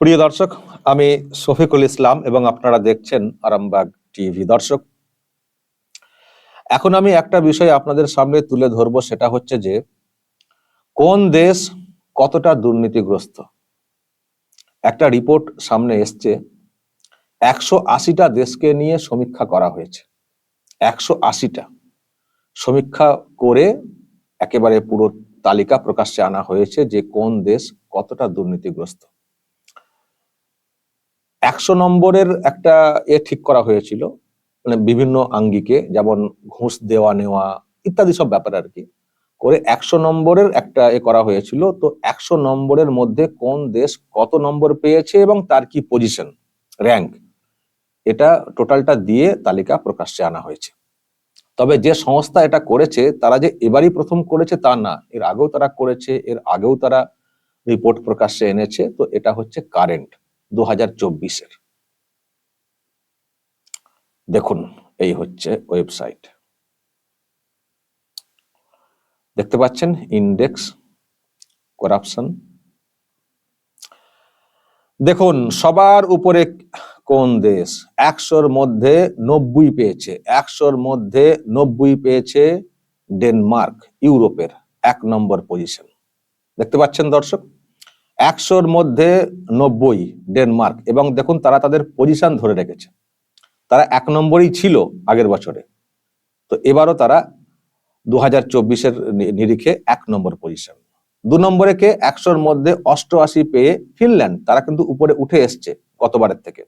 প্রিয় দর্শক, আমি শফিকুল ইসলাম এবং আপনারা দেখছেন আরামবাগ টিভি। দর্শক, এখন আমি একটা বিষয় আপনাদের সামনে তুলে ধরবো, সেটা হচ্ছে যে কোন দেশ কতটা দুর্নীতিগ্রস্ত? একটা রিপোর্ট সামনে এসছে, একশো আশিটা দেশকে নিয়ে সমীক্ষা করা হয়েছে। একশো আশিটা। সমীক্ষা করে একেবারে পুরো তালিকা প্রকাশ্যে আনা হয়েছে যে কোন দেশ কতটা দুর্নীতিগ্রস্ত। একশো নম্বরের একটা এ ঠিক করা হয়েছিল মানে বিভিন্ন আঙ্গিকে, যেমন ঘুষ দেওয়া নেওয়া, ইত্যাদি সব ব্যাপার আর কি, করে একশো নম্বরের একটা এ করা হয়েছিল। তো একশো নম্বরের মধ্যে কোন দেশ কত নম্বর পেয়েছে এবং তার কি পজিশন র্যাঙ্ক এটা টোটালটা দিয়ে তালিকা প্রকাশ্যে আনা হয়েছে। তবে যে সংস্থা এটা করেছে, তারা যে এবারই প্রথম করেছে তা না, এর আগেও তারা করেছে, এর আগেও তারা রিপোর্ট প্রকাশ্যে এনেছে, তো এটা হচ্ছে কারেন্ট দু হাজার চব্বিশের। দেখুন, এই হচ্ছে ওয়েবসাইট। দেখতে পাচ্ছেন, ইন্ডেক্স, করাপশন। দেখুন, সবার উপরে কোন দেশ? একশোর মধ্যে নব্বই পেয়েছে। একশোর মধ্যে নব্বই পেয়েছে ডেনমার্ক, ইউরোপের এক নম্বর পজিশন দেখতে পাচ্ছেন দর্শক? একশোর মধ্যে নব্বই ডেনমার্ক। এবং দেখুন, তারা তাদের পজিশন ধরে রেখেছে। তারা এক নম্বরই ছিল আগের বছরে। তো এবারও তারা দু হাজার চব্বিশের নিরিখে এক নম্বর পজিশন দু নম্বরে কে? একশোর মধ্যে অষ্টআশি পেয়ে ফিনল্যান্ড। তারা কিন্তু উপরে উঠে এসছে গতবারের থেকে।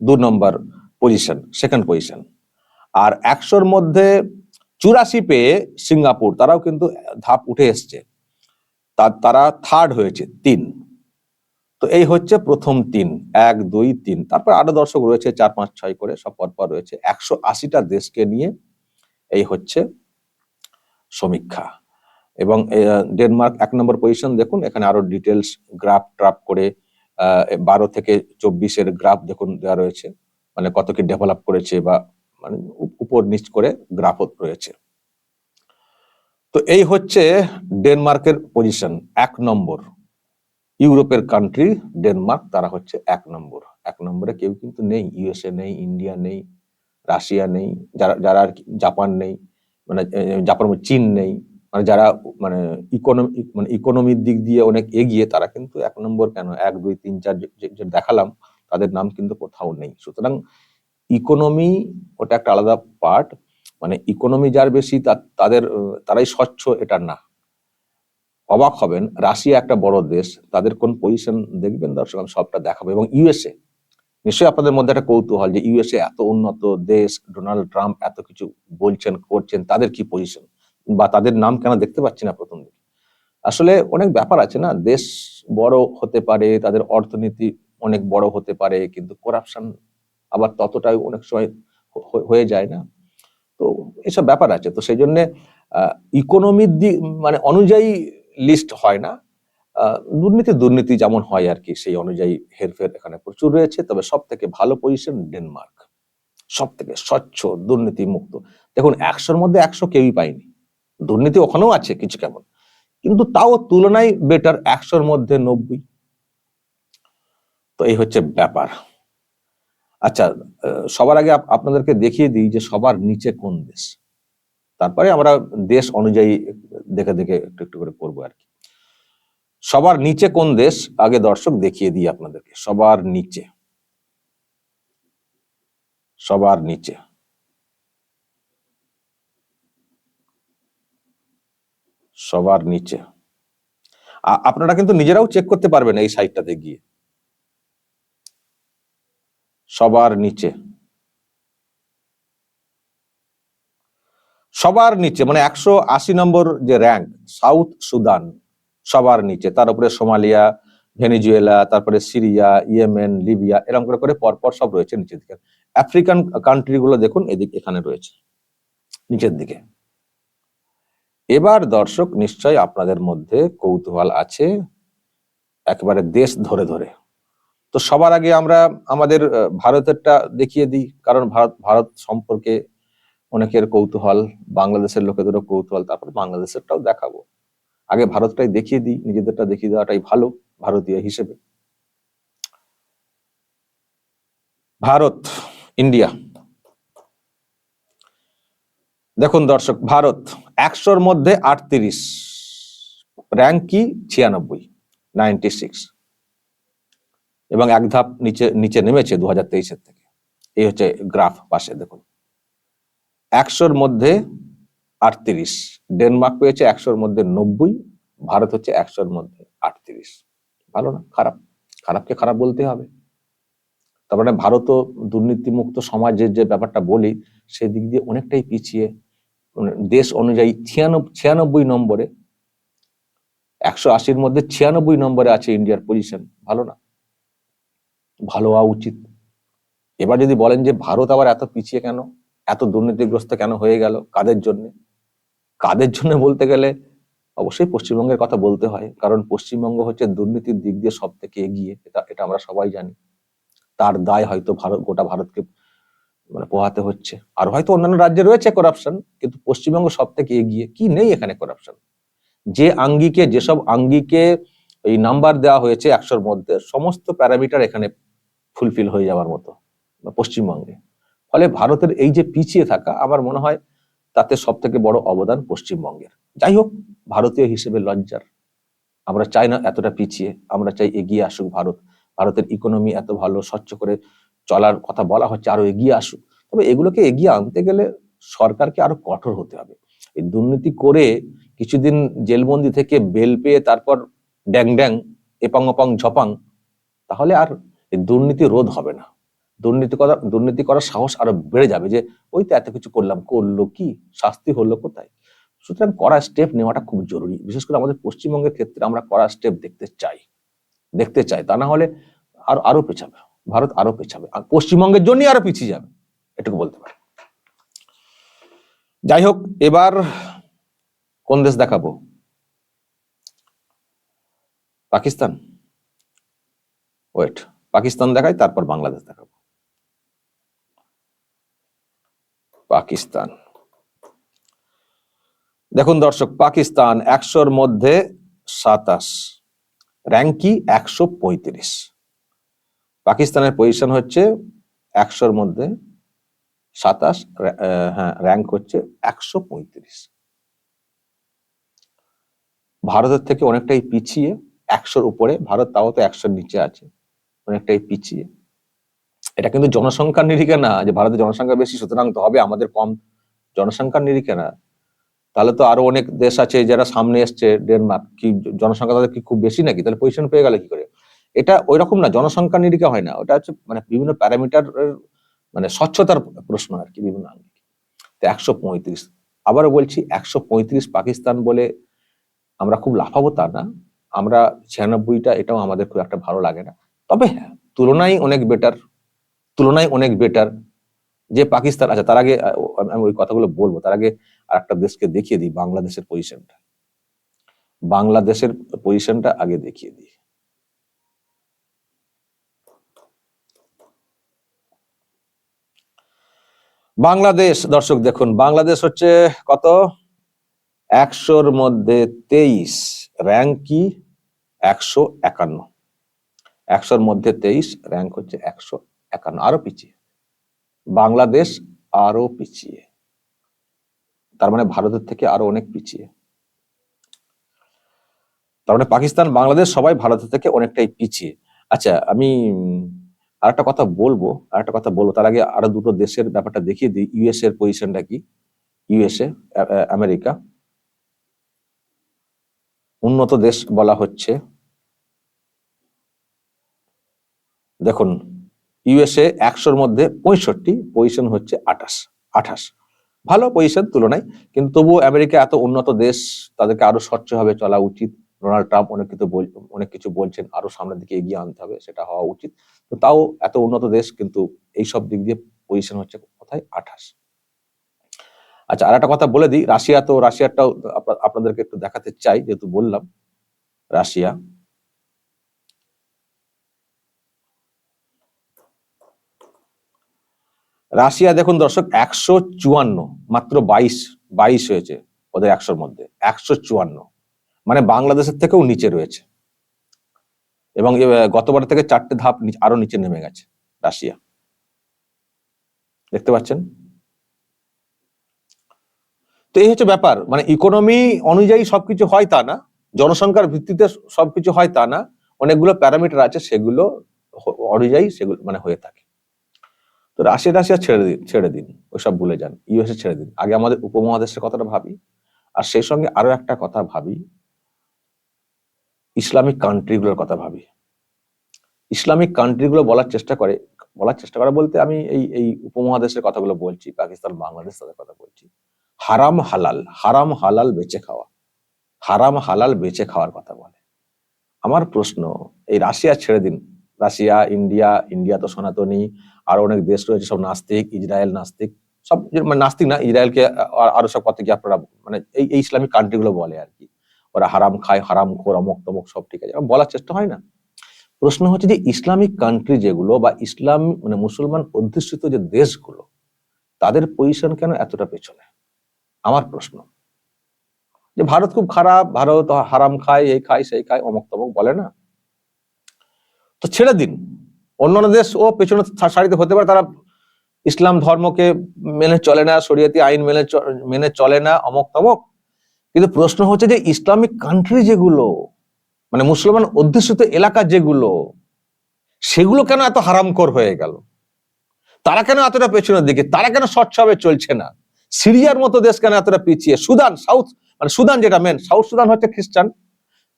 দু নম্বর পজিশন সেকেন্ড পজিশন আর একশোর মধ্যে চুরাশি পেয়ে সিঙ্গাপুর। তারাও কিন্তু ধাপ উঠে এসছে। তারা থার্ড হয়েছে, তিন। তো এই হচ্ছে প্রথম তিন, এক, দুই, তিন। তারপর আরও দর্শক রয়েছে, চার, পাঁচ, ছয় করে সব পরপর রয়েছে। একশো আশিটা দেশকে নিয়ে এই হচ্ছে সমীক্ষা। এবং ডেনমার্ক এক নম্বর পজিশন দেখুন, এখানে আরও ডিটেলস গ্রাফ ট্রাফ করে বারো থেকে চব্বিশের গ্রাফ দেখুন দেওয়া রয়েছে। মানে কত কি ডেভেলপ করেছে বা মানে উপর নিচ করে গ্রাফ রয়েছে। তো এই হচ্ছে ডেনমার্কের পজিশন এক নম্বর। ইউরোপের কান্ট্রি ডেনমার্ক, তারা হচ্ছে এক নম্বর। এক নম্বরে কেউ কিন্তু নেই। ইউএসএ নেই ইন্ডিয়া নেই রাশিয়া নেই, যারা যারা আর জাপান নেই মানে জাপান চীন নেই। মানে যারা মানে ইকোনমি মানে ইকোনমির দিক দিয়ে অনেক এগিয়ে, তারা কিন্তু এক নম্বর কেন? এক, দুই, তিন, চার যে দেখালাম, তাদের নাম কিন্তু কোথাও নেই। সুতরাং ইকোনমি ওটা একটা আলাদা পার্ট মানে ইকোনমি যার বেশি তাদের তারাই স্বচ্ছ এটা না। অবাক হবেন, রাশিয়া একটা বড় দেশ, তাদের কোন পজিশন দেখবেন দর্শক? আমি সবটা দেখাবো। এবং ইউএসএ নিশ্চয়ই আপনাদের মধ্যে একটা কৌতূহল যে ইউএসএ এত উন্নত দেশ ডোনাল্ড ট্রাম্প এত কিছু বলছেন, করছেন, তাদের কি পজিশন বা তাদের নাম কেন দেখতে পাচ্ছি না প্রথম দিকে? আসলে অনেক ব্যাপার আছে না? দেশ বড় হতে পারে, তাদের অর্থনীতি অনেক বড় হতে পারে, কিন্তু করাপশন আবার ততটাই অনেক সময় হয়ে যায় না? তো এসব ব্যাপার আছে। তো সেই জন্য ইকোনমির দিক মানে অনুযায়ী লিস্ট হয় না। দুর্নীতি দুর্নীতি যেমন হয় আর কি, সেই অনুযায়ী হেরফের এখানে প্রচুর রয়েছে। তবে সব থেকে ভালো পজিশন ডেনমার্ক। সব থেকে স্বচ্ছ দুর্নীতি মুক্ত দেখুন, একশোর মধ্যে একশো কেউই পায়নি। দুর্নীতি ওখানেও আছে কিছু কেমন। কিন্তু তাও তুলনায় বেটার একশোর মধ্যে নব্বই। তো এই হচ্ছে ব্যাপার। আচ্ছা সবার আগে আপনাদেরকে দেখিয়ে দিই যে সবার নিচে কোন দেশ। তারপরে আমরা দেশ অনুযায়ী দেখে দেখে একটু একটু করে করব আর কি। সবার নিচে কোন দেশ? আগে দর্শক দেখিয়ে দিই আপনাদেরকে। সবার নিচে। সবার নিচে। সবার নিচে। আপনারা কিন্তু নিজেরাও চেক করতে পারবেন এই সাইটটাতে গিয়ে। সবার নিচে। সবার নিচে মানে একশো আশি নম্বর যে র্যাঙ্ক সাউথ সুদান, সবার নিচে। তার উপরে সোমালিয়া, ভেনিজুয়েলা, তারপরে সিরিয়া, ইয়েমেন, লিবিয়া, এরকম করে করে পরপর সব রয়েছে নিচের দিকে। আফ্রিকান কান্ট্রি গুলো দেখুন, এদিক এখানে রয়েছে, নিচের দিকে। এবার দর্শক নিশ্চয় আপনাদের মধ্যে কৌতূহল আছে, একেবারে দেশ ধরে ধরে। তো সবার আগে আমরা আমাদের ভারতেরটা দেখিয়ে দিই। কারণ ভারত ভারত সম্পর্কে অনেকের কৌতূহল, বাংলাদেশের লোকেদেরও কৌতূহল, তারপর বাংলাদেশেরটাও দেখাবো। আগে ভারতটাই দেখিয়ে দিই, নিজেদেরটা দেখিয়ে দেওয়াটাই ভালো, ভারতীয় হিসেবে। ভারত, ইন্ডিয়া। দেখুন দর্শক, ভারত একশোর মধ্যে আটত্রিশ, র্যাঙ্ক কি? ছিয়ানব্বই, নাইনটি সিক্স। এবং এক ধাপ নিচে নিচে নেমেছে দু হাজার তেইশের থেকে। এই হচ্ছে গ্রাফ পাশে, দেখুন। একশোর মধ্যে আটত্রিশ। ডেনমার্ক পেয়েছে একশোর মধ্যে নব্বই, ভারত হচ্ছে একশোর মধ্যে আটত্রিশ। ভালো না? খারাপ। খারাপকে খারাপ বলতে হবে। তার মানে ভারতও দুর্নীতিমুক্ত সমাজের যে ব্যাপারটা বলি, সেই দিক দিয়ে অনেকটাই পিছিয়ে। মানে দেশ অনুযায়ী ছিয়ানব্বই ছিয়ানব্বই নম্বরে, একশো আশির মধ্যে ছিয়ানব্বই নম্বরে আছে ইন্ডিয়ার পজিশন ভালো না? ভালো হওয়া উচিত। এবার যদি বলেন যে ভারত আবার এত পিছিয়ে কেন? এত দুর্নীতিগ্রস্ত কেন হয়ে গেল? কাদের জন্য? কাদের জন্য বলতে গেলে অবশ্যই পশ্চিমবঙ্গের কথা বলতে হয়। কারণ পশ্চিমবঙ্গ হচ্ছে দুর্নীতির দিক দিয়ে সব থেকে এগিয়ে। এটা এটা আমরা সবাই জানি। তার দায় হয়তো ভারত, গোটা ভারতকে মানে পোহাতে হচ্ছে। আর হয়তো অন্যান্য রাজ্যে রয়েছে করাপশন কিন্তু পশ্চিমবঙ্গ সব থেকে এগিয়ে। কি নেই এখানে করাপশন যে আঙ্গিকে, যেসব আঙ্গিকে এই নাম্বার দেওয়া হয়েছে একশোর মধ্যে, সমস্ত প্যারামিটার এখানে ফুলফিল হয়ে যাওয়ার মতো পশ্চিমবঙ্গে। ফলে ভারতের এই যে পিছিয়ে থাকা, আমার মনে হয় তাতে সব থেকে বড় অবদান পশ্চিমবঙ্গের। যাই হোক, ভারতীয় হিসেবে লজ্জার। আমরা চাই না এতটা পিছিয়ে, আমরা চাই এগিয়ে আসুক ভারত। ভারতের ইকোনমি এত ভালো, স্বচ্ছ করে চলার কথা বলা হচ্ছে, আরও এগিয়ে আসুক। তবে এগুলোকে এগিয়ে আনতে গেলে সরকারকে আরও কঠোর হতে হবে। এই দুর্নীতি করে কিছুদিন জেলবন্দি থেকে বেল পেয়ে তারপর ড্যাং ড্যাং এপাং অপাং ঝপাং, তাহলে আর এই দুর্নীতি রোধ হবে না। দুর্নীতি করা, দুর্নীতি করার সাহস আরও বেড়ে যাবে যে, ওই তো এত কিছু করলাম, করল কি? শাস্তি হলো কোথায়? সুতরাং কড়া স্টেপ নেওয়াটা খুব জরুরি। বিশেষ করে আমাদের পশ্চিমবঙ্গের ক্ষেত্রে আমরা কড়া স্টেপ দেখতে চাই। দেখতে চাই, তা না হলে আরও আরও পেছাবে। ভারত আরও পেছাবে। আর পশ্চিমবঙ্গের জন্যই আরও পিছিয়ে যাবে। এটুকু বলতে পারি। যাই হোক, এবার কোন দেশ দেখাবো? পাকিস্তান? ওয়েট। পাকিস্তান দেখাই, তারপর বাংলাদেশ দেখাবো। পাকিস্তান। দেখুন দর্শক, পাকিস্তান একশোর মধ্যে সাতাশ, র্যাঙ্কি একশো পঁয়ত্রিশ। পাকিস্তানের পজিশন হচ্ছে একশোর মধ্যে সাতাশ হ্যাঁ র্যাঙ্ক হচ্ছে একশো পঁয়ত্রিশ। ভারতের থেকে অনেকটাই পিছিয়ে একশোর উপরে, ভারত তাও তো একশোর নিচে আছে। অনেকটাই পিছিয়ে। এটা কিন্তু জনসংখ্যার নিরিখে না, যে ভারতের জনসংখ্যা বেশি, সুতরাং তো হবে আমাদের কম জনসংখ্যার নিরিখে না। তাহলে তো আরও অনেক দেশ আছে যারা সামনে এসছে, ডেনমার্ক। কি জনসংখ্যা তাদের কি খুব বেশি নাকি? তাহলে পজিশন পেয়ে গেলে কি করে? এটা ওই রকম না জনসংখ্যা নিরিখে হয় না। ওটা হচ্ছে মানে বিভিন্ন প্যারামিটার মানে স্বচ্ছতার প্রশ্ন আর কি বিভিন্ন তো একশো পঁয়ত্রিশ। আবারও বলছি, একশো পঁয়ত্রিশ পাকিস্তান বলে আমরা খুব লাফাবো তা না। আমরা ছিয়ানব্বইটা, এটাও আমাদের খুব একটা ভালো লাগে না। তবে তুলনায় অনেক বেটার তুলনায় অনেক বেটার যে পাকিস্তান আছে তার আগে আমি ওই কথাগুলো বলব, তার আগে আর একটা দেশকে দেখিয়ে দিই, বাংলাদেশের পজিশনটা বাংলাদেশের পজিশনটা আগে দেখিয়ে দিই। বাংলাদেশ, দর্শক দেখুন, বাংলাদেশ হচ্ছে কত? একশোর মধ্যে তেইশ। র্যাঙ্ক কি? একশো একান্ন। একশোর মধ্যে তেইশ র্যাঙ্ক হচ্ছে একশো একান্ন। আরও পিছিয়ে। বাংলাদেশ আরও পিছিয়ে। তার মানে ভারতের থেকে আরও অনেক পিছিয়ে। তার মানে পাকিস্তান, বাংলাদেশ সবাই ভারতের থেকে অনেকটাই পিছিয়ে। আচ্ছা আমি আর একটা কথা বলব আর একটা কথা বলব। তার আগে আরও দুটো দেশের ব্যাপারটা দেখিয়ে দিই। ইউএস এর পজিশনটা কি? USA America. উন্নত দেশ বলা হচ্ছে। দেখুন ইউএসএ একশোর মধ্যে পঁয়ষট্টি পজিশন হচ্ছে আঠাশ আঠাশ। ভালো পজিশন তুলনায়, কিন্তু তবুও আমেরিকা এত উন্নত দেশ, তাদেরকে আরও স্বচ্ছভাবে চলা উচিত। ডোনাল্ড ট্রাম্প অনেক কিছু অনেক কিছু বলছেন, আরও সামনের দিকে এগিয়ে আনতে হবে, সেটা হওয়া উচিত। তো তাও এত উন্নত দেশ, কিন্তু এই সব দিক দিয়ে পজিশন হচ্ছে কোথায়? আঠাশ। আচ্ছা আর একটা কথা বলে দিই, রাশিয়া তো রাশিয়াটাও আপনাদেরকে একটু দেখাতে চাই, যেহেতু বললাম, রাশিয়া। রাশিয়া, দেখুন দর্শক, একশো চুয়ান্ন, মাত্র বাইশ বাইশ হয়েছে ওদের একশোর মধ্যে, একশো চুয়ান্ন। মানে বাংলাদেশের থেকেও নিচে রয়েছে। এবং গতবার থেকে চারটে ধাপ আরও নিচে নেমে গেছে রাশিয়া। দেখতে পাচ্ছেন? তো এই হচ্ছে ব্যাপার মানে ইকোনমি অনুযায়ী সবকিছু হয় তা না, জনসংখ্যার ভিত্তিতে সবকিছু হয় তা না, অনেকগুলো প্যারামিটার আছে, সেগুলো অনুযায়ী সেগুলো মানে হয়ে থাকে। তো রাশিয়া রাশিয়া ছেড়ে দিন ছেড়ে দিন, ওইসব ভুলে যান, ইউএসএ ছেড়ে দিন। আগে আমাদের উপমহাদেশের কথাটা ভাবি, আর সেই সঙ্গে আরও একটা কথা ভাবি, ইসলামিক কান্ট্রিগুলোর কথা ভাবি। ইসলামিক কান্ট্রিগুলো বলার চেষ্টা করে, বলার চেষ্টা করে বলতে আমি এই এই উপমহাদেশের কথাগুলো বলছি, পাকিস্তান, বাংলাদেশ তাদের কথা বলছি। হারাম হালাল হারাম হালাল বেঁচে খাওয়া, হারাম হালাল বেঁচে খাওয়ার কথা বলে। আমার প্রশ্ন, এই রাশিয়া ছেড়ে দিন, রাশিয়া, ইন্ডিয়া ইন্ডিয়া তো সনাতনী আরও অনেক দেশ রয়েছে, সব নাস্তিক, ইসরায়েল নাস্তিক, সব মানে নাস্তিক না, ইসরায়েলকে আরও সব কথা কি আপনারা মানে এই এই ইসলামিক কান্ট্রিগুলো বলে আর কি। ওরা হারাম খায়, হারাম খোর, অমক তমক সব ঠিক আছে বলার চেষ্টা হয় না। প্রশ্ন হচ্ছে যে ইসলামিক কান্ট্রি যেগুলো বা ইসলাম মানে মুসলমান অধ্যুষিত যে দেশগুলো, তাদের পজিশন কেন এতটা পেছনে? আমার প্রশ্ন। যে ভারত খুব খারাপ, ভারত হারাম খায় এই খায় সেই খায়, অমক তমক বলে না। তো ছেড়ে দিন। অন্যান্য দেশ ও পেছনে সারিতে হতে পারে, তারা ইসলাম ধর্মকে মেনে চলে না, শরিয়তি আইন মেনে মেনে চলে না অমক তমক কিন্তু প্রশ্ন হচ্ছে যে, ইসলামিক কান্ট্রি যেগুলো মানে মুসলমান অধ্যুষিত এলাকা যেগুলো, সেগুলো কেন এত হারামকর হয়ে গেল? তারা কেন এতটা পেছনের দিকে? তারা কেন স্বচ্ছভাবে চলছে না? সিরিয়ার মতো দেশ কেন এতটা পিছিয়ে? সুদান, সাউথ মানে সুদান যেটা মেন সাউথ সুদান হচ্ছে খ্রিস্টান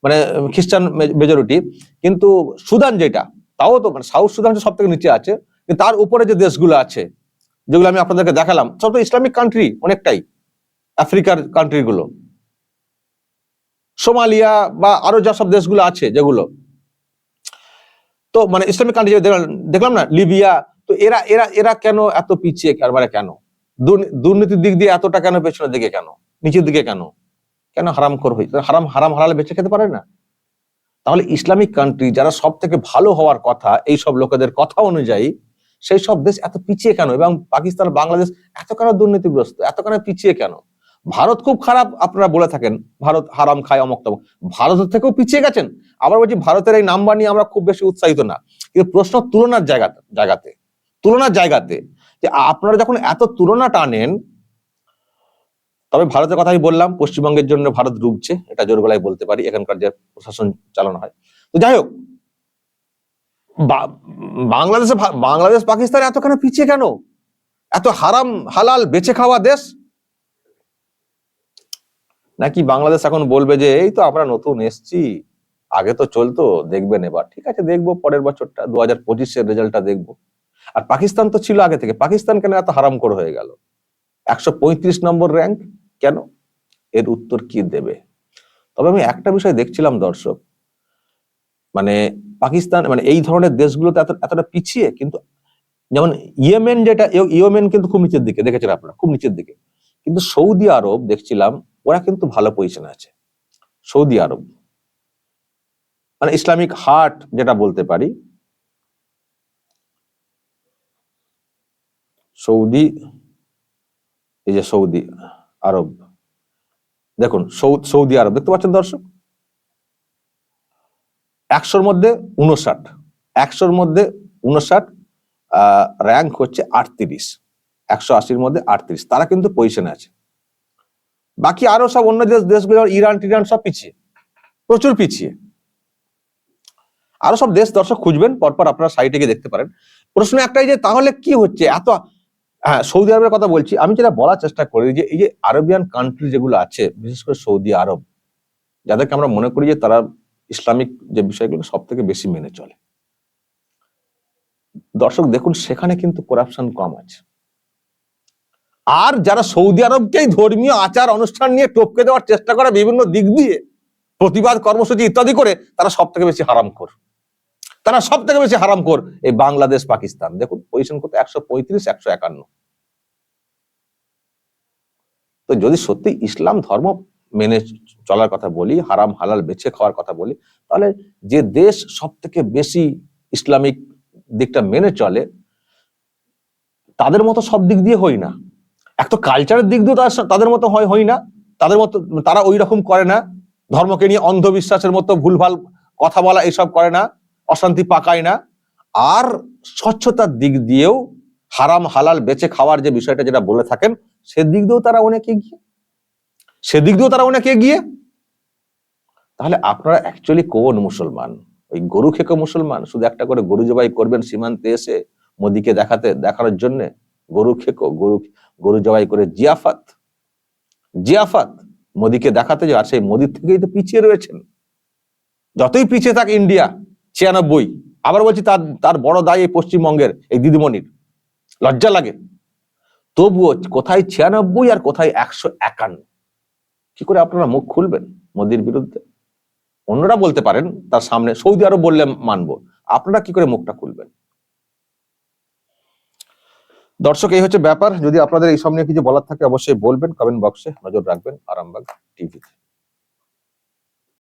মানে খ্রিস্টান মেজরিটি কিন্তু সুদান যেটা তাও তো মানে সাউথ সুদান সব থেকে নিচে আছে তার উপরে যে দেশগুলো আছে, যেগুলো আমি আপনাদেরকে দেখালাম, সব তো ইসলামিক কান্ট্রি অনেকটাই, আফ্রিকার কান্ট্রিগুলো সোমালিয়া বা আরও যেসব দেশগুলো আছে যেগুলো। তো মানে ইসলামিক কান্ট্রি দেখলাম না, লিবিয়া, তো এরা এরা এরা কেন এত পিছিয়ে কারবারে কেন? দুর্নী- দুর্নীতির দিক দিয়ে এতটা কেন পেছনের দিকে কেন? নিচের দিকে কেন? কেন হারাম কর হই হারাম হারাম হারালে বেঁচে খেতে পারে না? তাহলে ইসলামিক কান্ট্রি যারা সব থেকে ভালো হওয়ার কথা এই সব লোকেদের কথা অনুযায়ী সেই সব দেশ এত পিছিয়ে কেন? এবং পাকিস্তান, বাংলাদেশ এত কেন দুর্নীতিগ্রস্ত এত কেন পিছিয়ে কেন? ভারত খুব খারাপ, আপনারা বলে থাকেন, ভারত হারাম খায়, অমক তমক। ভারতের থেকেও পিছিয়ে গেছেন। আবার বলছি, ভারতের এই নাম্বার নিয়ে আমরা খুব বেশি উৎসাহিত না। কিন্তু প্রশ্ন তুলনার জায়গা, জায়গাতে, তুলনার জায়গাতে যে আপনারা যখন এত তুলনা টানেন তবে ভারতের কথাই বললাম, পশ্চিমবঙ্গের জন্য ভারত ডুবছে এটা জোর গলায় বলতে পারি, এখানকার যে প্রশাসন চালানো হয়। তো যাই হোক বাংলাদেশে বাংলাদেশ পাকিস্তান এত কেন পিছিয়ে কেন? এত হারাম, হালাল, বেঁচে খাওয়া দেশ? নাকি বাংলাদেশ এখন বলবে যে, এই তো আমরা নতুন এসছি, আগে তো চলতো, দেখবেন এবার। ঠিক আছে, দেখব, পরের বছরটা, দু হাজার পঁচিশের রেজাল্টটা দেখব। আর পাকিস্তান তো ছিল আগে থেকে, পাকিস্তান কেন এত হারাম করে হয়ে গেল? একশো পঁয়ত্রিশ নম্বর র্যাঙ্ক কেন? এর উত্তর কি দেবে? তবে আমি একটা বিষয় দেখছিলাম দর্শক মানে পাকিস্তান মানে এই ধরনের দেশগুলোতে এত, এতটা পিছিয়ে, কিন্তু যেমন ইয়েমেন যেটা, ইয়ে- ইয়েমেন কিন্তু খুব নিচের দিকে, দেখেছেন আপনারা, খুব নিচের দিকে। কিন্তু সৌদি আরব দেখছিলাম, ওরা কিন্তু ভালো পজিশনে আছে। সৌদি আরব মানে ইসলামিক হার্ট যেটা বলতে পারি, সৌদি, এই যে সৌদি আরব। দেখুন, সৌদি আরব, দেখতে পাচ্ছেন দর্শক? একশোর মধ্যে উনষাট একশোর মধ্যে উনষাট র্যাঙ্ক হচ্ছে আটত্রিশ। একশো আশির মধ্যে আটত্রিশ। তারা কিন্তু পজিশনে আছে। বাকি আরও সব অন্য দেশ, দেশগুলো ইরান, টিরান, সব পিছিয়ে। প্রচুর পিছিয়ে। আরও সব দেশ দর্শক খুঁজবেন, পরপর আপনারা সাইটে গিয়ে দেখতে পারেন। প্রশ্ন একটাই যে, তাহলে কি হচ্ছে? এত হ্যাঁ সৌদি আরবের কথা বলছি। আমি যেটা বলার চেষ্টা করি যে, এই যে আরবিয়ান কান্ট্রি যেগুলো আছে, বিশেষ করে সৌদি আরব, যাদেরকে আমরা মনে করি যে তারা ইসলামিক যে বিষয়গুলো সব থেকে বেশি মেনে চলে। দর্শক, দেখুন, সেখানে কিন্তু করাপশন কম আছে। আর যারা সৌদি আরবকেই ধর্মীয় আচার অনুষ্ঠান নিয়ে টপকে দেওয়ার চেষ্টা করে বিভিন্ন দিক দিয়ে, প্রতিবাদ কর্মসূচি ইত্যাদি করে, তারা সব থেকে বেশি হারাম কর তারা সব থেকে বেশি হারাম কর এই বাংলাদেশ, পাকিস্তান। দেখুন পজিশন কত? একশো পঁয়ত্রিশ, একশো একান্ন। তো যদি সত্যি ইসলাম ধর্ম মেনে চলার কথা বলি, হারাম, হালাল বেছে খাওয়ার কথা বলি, তাহলে যে দেশ সব থেকে বেশি ইসলামিক দিকটা মেনে চলে, তাদের মতো সব দিক দিয়ে হই না। এক তো কালচারের দিক দিয়ে তাদের মতো হয়, হই না। তাদের মতো, তারা ওই রকম করে না। ধর্মকে নিয়ে অন্ধবিশ্বাসের মতো ভুলভাল কথা বলা এসব করে না। অশান্তি পাকায় না। আর স্বচ্ছতার দিক দিয়েও হারাম হালাল বেচে খাওয়ার যে বিষয়টা যেটা বলে থাকেন, সেদিক দিয়েও তারা অনেকে এগিয়ে। সেদিক দিয়েও তারা অনেকে এগিয়ে। তাহলে আপনারা অ্যাকচুয়ালি কোন মুসলমান? ওই গরু খেকো মুসলমান? শুধু একটা করে গরু জবাই করবেন সীমান্তে এসে মোদিকে দেখাতে, দেখানোর জন্য? গরু খেকো গরু গরু জবাই করে জিয়াফাত? জিয়াফাত মোদিকে দেখাতে আর সেই মোদির থেকেই তো পিছিয়ে রয়েছেন। যতই পিছিয়ে থাক ইন্ডিয়া। ছিয়ানব্বই। আবার বলছি তার তার বড় দায় এই পশ্চিমবঙ্গের, এই দিদিমণির। লজ্জা লাগে। তবুও কোথায় ছিয়ানব্বই আর কোথায় একশো একান্ন? কি করে আপনারা মুখ খুলবেন মোদির বিরুদ্ধে? অন্যরা বলতে পারেন, তার সামনে সৌদি আরব বললে মানব। আপনারা কি করে মুখটা খুলবেন? দর্শক, এই হচ্ছে ব্যাপার। যদি আপনাদের এই সব নিয়ে কিছু বলার থাকে, অবশ্যই বলবেন কমেন্ট বক্সে নজর রাখবেন, আরামবাগ টিভিতে